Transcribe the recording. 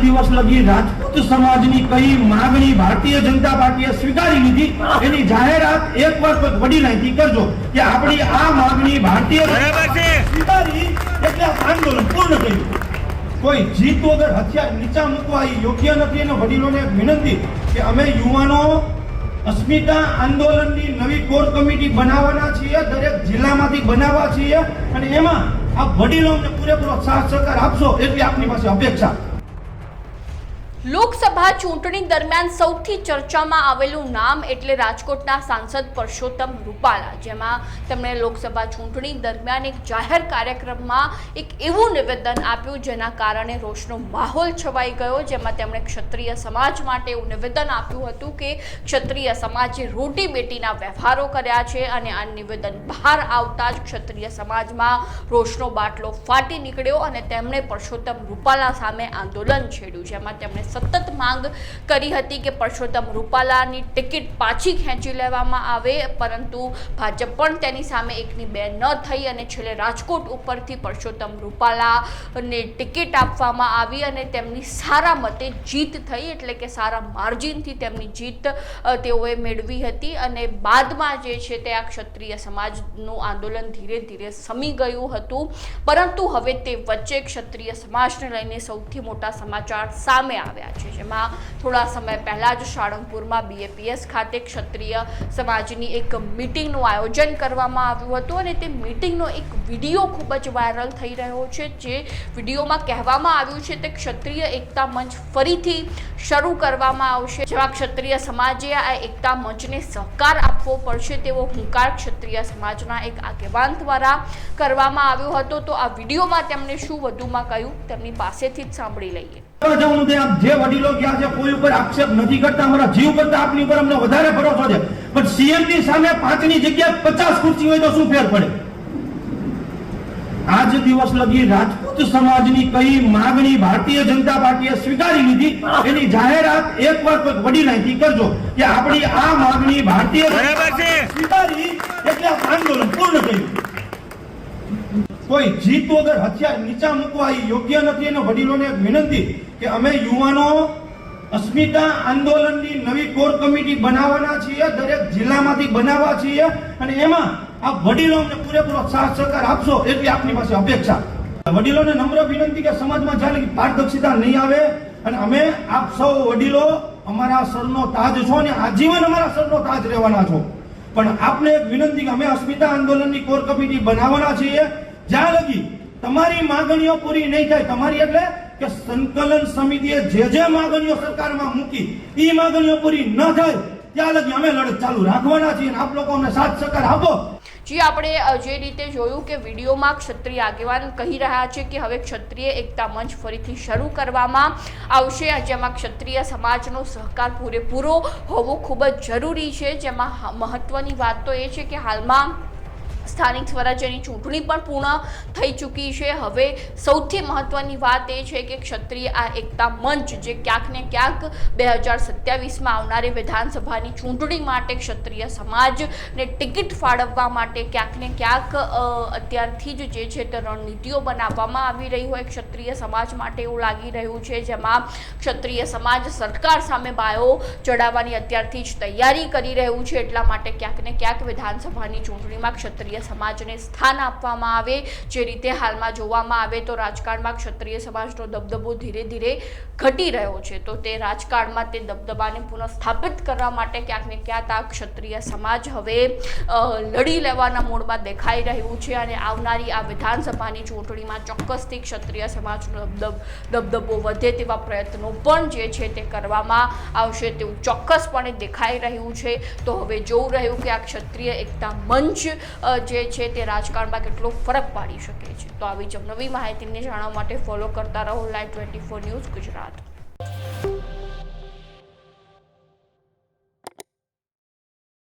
દિવસ લગી રાજપૂત સમાજની કઈ માંગણી ભારતીય જનતા પાર્ટીએ સ્વીકારી લીધી? એની જાહેરાત એકવાર કોઈ વડી નાખી કરજો કે આપણી આ માંગણી ભારતીય સ્વીકારી એટલે આંદોલન પૂર્ણ કર્યું કોઈ જીત વગર હથિયાર નીચા મૂકવા એ યોગ્ય નથી અને વડીલોને વિનંતી કે અમે યુવાનો અસ્મિતા આંદોલનની નવી કોર કમિટી બનાવવાના છીએ દરેક જિલ્લામાંથી બનાવવા છીએ અને એમાં આ વડીલો અમને પૂરેપૂરો સાથ સહકાર આપશો એટલી આપની પાસે અપેક્ષા. લોકસભા ચૂંટણી દરમિયાન સૌથી ચર્ચામાં આવેલું નામ એટલે રાજકોટના સાંસદ પરસોત્તમ રૂપાલા, જેમાં તેમણે લોકસભા ચૂંટણી દરમિયાન એક જાહેર કાર્યક્રમમાં એક એવું નિવેદન આપ્યું જેના કારણે રોષનો માહોલ છવાઈ ગયો, જેમાં તેમણે ક્ષત્રિય સમાજ માટે એવું નિવેદન આપ્યું હતું કે ક્ષત્રિય સમાજે રોટી બેટીના વ્યવહારો કર્યા છે અને આ નિવેદન બહાર આવતા જ ક્ષત્રિય સમાજમાં રોષનો બાટલો ફાટી નીકળ્યો અને તેમણે પરસોત્તમ રૂપાલા સામે આંદોલન છેડ્યું, જેમાં તેમણે સતત માંગ કરી હતી કે પરસોત્તમ રૂપાલાની ટિકિટ પાછી ખેંચી લેવામાં આવે, પરંતુ ભાજપ પણ તેની સામે એકની બે ન થઈ અને છેલ્લે રાજકોટ ઉપરથી પરસોત્તમ રૂપાલાને ટિકિટ આપવામાં આવી અને તેમની સારા મતે જીત થઈ, એટલે કે સારા માર્જિનથી તેમની જીત તેઓએ મેળવી હતી અને બાદમાં જે છે તે આ ક્ષત્રિય સમાજનું આંદોલન ધીરે ધીરે સમી ગયું હતું. પરંતુ હવે તે વચ્ચે ક્ષત્રિય સમાજને લઈને સૌથી મોટા સમાચાર સામે આવ્યા છે. જેમાં થોડા સમય પહેલાં જ સાળંગપુરમાં બીએપીએસ ખાતે ક્ષત્રિય સમાજની એક મિટિંગનું આયોજન કરવામાં આવ્યું હતું અને તે મિટિંગનો એક વીડિયો ખૂબ જ વાયરલ થઈ રહ્યો છે. જે વિડીયોમાં કહેવામાં આવ્યું છે તે ક્ષત્રિય એકતા મંચ ફરીથી શરૂ કરવામાં આવશે. જેમાં ક્ષત્રિય સમાજે આ એકતા મંચને સહકાર આપવો પડશે તેવો હુંકાર ક્ષત્રિય સમાજના એક આગેવાન દ્વારા કરવામાં આવ્યો હતો. તો આ વિડીયોમાં તેમણે શું વધુમાં કહ્યું તેમની પાસેથી જ સાંભળી લઈએ. જવાનું તે આમ જે વડીલો ગયા છે કોઈ ઉપર આક્ષેપ નથી કરતા. અમારા જીવ કરતા આપની ઉપર અમને વધારે ભરોસો છે. પણ સીએમની સામે પાંચની જગ્યાએ પચાસ ખુરશી હોય તો શું ફેર પડે? આજ દિવસ લગી રાજપૂત સમાજની કઈ માંગણી ભારતીય જનતા પાર્ટીએ સ્વીકારી લીધી? એની જાહેરાત એકવાર વાર વડી અહીંથી કરજો કે આપણી આ માંગણી ભારતીય સ્વીકારી એટલે આંદોલન પૂર્ણ કર્યું. કોઈ જીત વગર હથિયાર નીચા મૂકવા એ યોગ્ય નથી. અને વડીલોને વિનંતી કે અમે યુવાનો અસ્મિતા આંદોલનની નવી કોર કમિટી બનાવવાના છીએ, દરેક જિલ્લામાંથી બનાવવા છીએ અને એમાં આ વડીલોને પૂરેપૂરો સાથ સહકાર આપશો એટલી આપની પાસે અપેક્ષા. વડીલોને નમ્ર વિનંતી કે સમાજમાં જાણે પારદર્શિતા નહીં આવે અને અમે આપ સૌ વડીલો અમારા સરનો તાજ છો અને આજીવન અમારા સરનો તાજ રહેવાના છો. પણ આપને એક વિનંતી કે અમે અસ્મિતા આંદોલનની કોર કમિટી બનાવવાના છીએ જ્યાં લગી તમારી માંગણીઓ પૂરી નહીં થાય, તમારી એટલે કે સંકલન સમિતિએ જે જે માંગણીઓ સરકારમાં મૂકી એ માંગણીઓ પૂરી ન થાય, ત્યાં લગી અમે લડત ચાલુ રાખવાના છીએ આપ લોકો અમને સાથ સહકાર આપો. જે, આપણે જે રીતે જોયું કે વિડીયોમાં ક્ષત્રિય આગેવાન કહી રહ્યા છે કે હવે ક્ષત્રિય એકતા મંચ ફરીથી શરૂ કરવામાં આવશે. જેમાં ક્ષત્રિય સમાજનો સહકાર પૂરેપૂરો હોવો ખૂબ જ જરૂરી છે. જેમાં મહત્વની વાત તો એ છે કે હાલમાં સ્થાનિક સ્વરાજ્યની ચૂંટણી પણ પૂર્ણ થઈ ચૂકી છે. હવે સૌથી મહત્વની વાત એ છે કે ક્ષત્રિય આ એકતા મંચ જે ક્યાંક ને ક્યાંક બે હજાર સત્યાવીસમાં આવનારી વિધાનસભાની ચૂંટણી માટે ક્ષત્રિય સમાજને ટિકિટ ફાળવવા માટે ક્યાંક ને ક્યાંક અત્યારથી જ જે છે તે રણનીતિઓ બનાવવામાં આવી રહી હોય. ક્ષત્રિય સમાજ માટે એવું લાગી રહ્યું છે જેમાં ક્ષત્રિય સમાજ સરકાર સામે બાયો ચડાવવાની અત્યારથી જ તૈયારી કરી રહ્યું છે. એટલા માટે ક્યાંક ને ક્યાંક વિધાનસભાની ચૂંટણીમાં ક્ષત્રિય સમાજને સ્થાન આપવામાં આવે, જે રીતે હાલમાં જોવામાં આવે તો રાજકારણમાં ક્ષત્રિય સમાજનો દબદબો ધીરે ધીરે ઘટી રહ્યો છે. તો તે રાજકારણમાં તે દબદબાને પુનઃસ્થાપિત કરવા માટે ક્યાંક ને ક્યાંક આ ક્ષત્રિય સમાજ હવે લડી લેવાના મૂડમાં દેખાઈ રહ્યું છે અને આવનારી આ વિધાનસભાની ચૂંટણીમાં ચોક્કસથી ક્ષત્રિય સમાજનો દબદબ વધે તેવા પ્રયત્નો પણ જે છે તે કરવામાં આવશે તેવું ચોક્કસપણે દેખાઈ રહ્યું છે. તો હવે જોવું રહ્યું કે આ ક્ષત્રિય એકતા મંચ જે છે તે રાજકારણમાં કેટલો ફરક પાડી શકે છે. તો આવી જ નવી માહિતીને જાણવા માટે ફોલો કરતા રહો live twenty four news Gujarat.